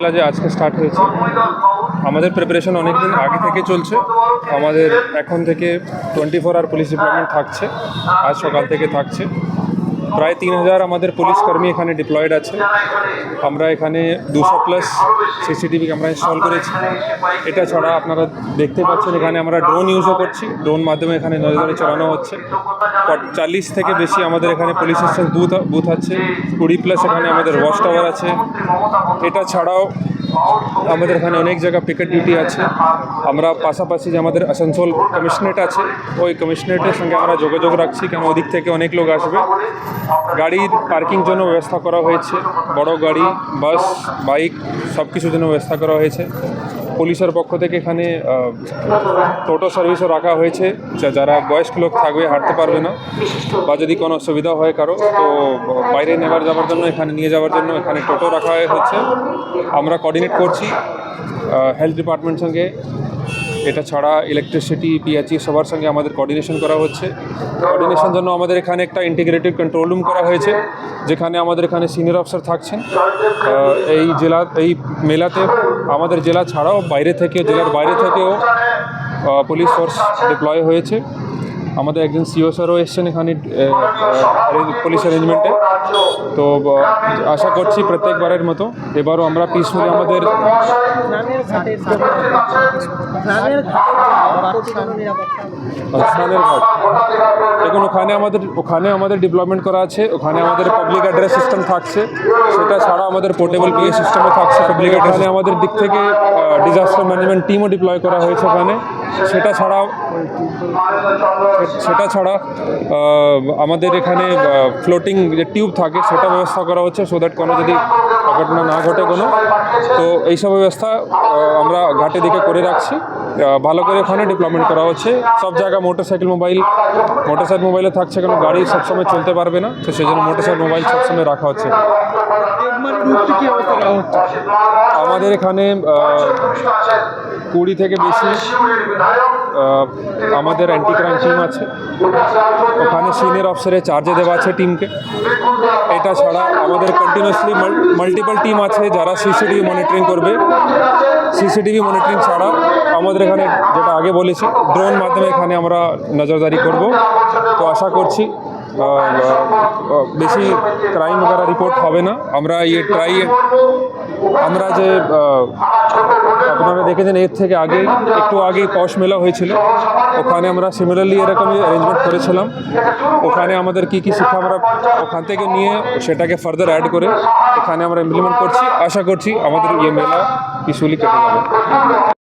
মেলা যে আজকে স্টার্ট হয়েছে, আমাদের প্রিপারেশন অনেক দিন আগে থেকে চলছে। আমাদের এখন থেকে twenty four hour police department থাকছে, আজ সকাল থেকে থাকছে। প্রায় তিন হাজার আমাদের পুলিশ কর্মী এখানে ডিপ্লয়েড আছে। আমরা এখানে দুশো প্লাস সিসিটিভি ক্যামেরা ইনস্টল করেছি। এটা ছাড়া আপনারা দেখতে পাচ্ছেন এখানে আমরা ড্রোন ইউজও করছি। ড্রোন মাধ্যমে এখানে নজরদারি চালানো হচ্ছে। চাল্লিশ থেকে বেশি আমাদের এখানে পুলিশ স্টেশন বুথ বুথ আছে। কুড়ি প্লাস এখানে আমাদের ওয়াচ টাওয়ার আছে। এটা ছাড়াও আমাদের এখানে অনেক জায়গা পিকেট ডিউটি আছে। আমরা পাশাপাশি যে আমাদের আসানসোল কমিশনারেট আছে, ওই কমিশনারেটের সঙ্গে আমরা যোগাযোগ রাখছি। কেন ওদিক থেকে অনেক লোক আসবে। গাড়ির পার্কিং জন্য ব্যবস্থা করা হয়েছে। বড় গাড়ি, বাস, বাইক সব কিছুর জন্য ব্যবস্থা করা হয়েছে। পুলিশের পক্ষ থেকে এখানে টোটো সার্ভিসও রাখা হয়েছে যারা বয়স্ক লোক থাকবে, হাঁটতে পারবে না বা যদি কোনো অসুবিধা হয় কারও, তো বাইরে নেবার যাওয়ার জন্য, এখানে নিয়ে যাওয়ার জন্য এখানে টোটো রাখা হয়েছে। আমরা কোঅর্ডিনেট করছি হেলথ ডিপার্টমেন্ট সঙ্গে। এটা ছাড়া ইলেকট্রিসিটি পিএচই সবার সঙ্গে আমাদের কোঅর্ডিনেশন করা হচ্ছে। কোঅর্ডিনেশন জন্য আমাদের এখানে একটা ইন্টিগ্রেটেড কন্ট্রোল রুম করা হয়েছে, যেখানে আমাদের এখানে সিনিয়র অফিসার থাকছেন। এই জেলা, এই মেলাতে আমাদের জেলা ছাড়াও বাইরে থেকে জেলার বাইরে থেকেও পুলিশ ফোর্স ডিপ্লয় হয়েছে। আমাদের একজন সিও স্যারও এসছেন এখানে পুলিশ অ্যারেঞ্জমেন্টে তো আশা করছি প্রত্যেকবারের মতো এবারও আমরা পিসফুলি আমাদের স্নানের ঘাট। দেখুন ওখানে আমাদের ওখানে আমাদের ডেভেলপমেন্ট করা আছে ওখানে আমাদের পাবলিক অ্যাড্রেস সিস্টেম থাকছে। সেটা ছাড়া আমাদের পোর্টেবল পিএ সিস্টেমও থাকছে। পাবলিক অ্যাড্রেসে আমাদের দিক থেকে ডিজাস্টার ম্যানেজমেন্ট টিমও ডিপ্লয় করা হয়েছে ওখানে। সেটা ছাড়াও, সেটা ছাড়া আমাদের এখানে ফ্লোটিং যে টিউব থাকে, সেটা ব্যবস্থা করা হচ্ছে সো দ্যাট কোনো যদি ঘটনা না ঘটে কোনো। তো এইসব ব্যবস্থা আমরা ঘাটে দিকে করে রাখছি। ভালো করে ওখানে ডেভেলপমেন্ট করা হচ্ছে। সব জায়গায় মোটরসাইকেল মোবাইল মোটরসাইকেল মোবাইলে থাকছে কেন গাড়ি সবসময় চলতে পারবে না। তো সেই জন্য মোটরসাইকেল মোবাইল সবসময় রাখা হচ্ছে। আমাদের এখানে কুড়ি থেকে বেশি আমাদের অ্যান্টি ক্রাইম টিম আছে। ওখানে সিনিয়র অফিসারের চার্জে দেওয়া আছে টিমকে এটা ছাড়া আমাদের কন্টিনিউসলি মাল্টিপাল টিম আছে যারা সিসিটিভি মনিটরিং করবে। সিসিটিভি মনিটরিং ছাড়া আমাদের এখানে যেটা আগে বলেছি ড্রোন মাধ্যমে এখানে আমরা নজরদারি করব। তো আশা করছি বেশি ক্রাইম করা রিপোর্ট হবে না। আমরা ইয়ে ট্রাই আমরা যে আপনারা দেখেছেন, এর থেকে আগে, একটু আগেই পশ মেলা হয়েছিল। ওখানে আমরা সিমিলারলি এরকমই অ্যারেঞ্জমেন্ট করেছিলাম। ওখানে আমাদের কি কি শিক্ষা আমরা ওখান থেকে নিয়ে সেটাকে ফার্দার অ্যাড করে এখানে আমরা ইমপ্লিমেন্ট করছি। আশা করছি আমাদের ইয়ে মেলা পিসফুলি কেটে যাবে।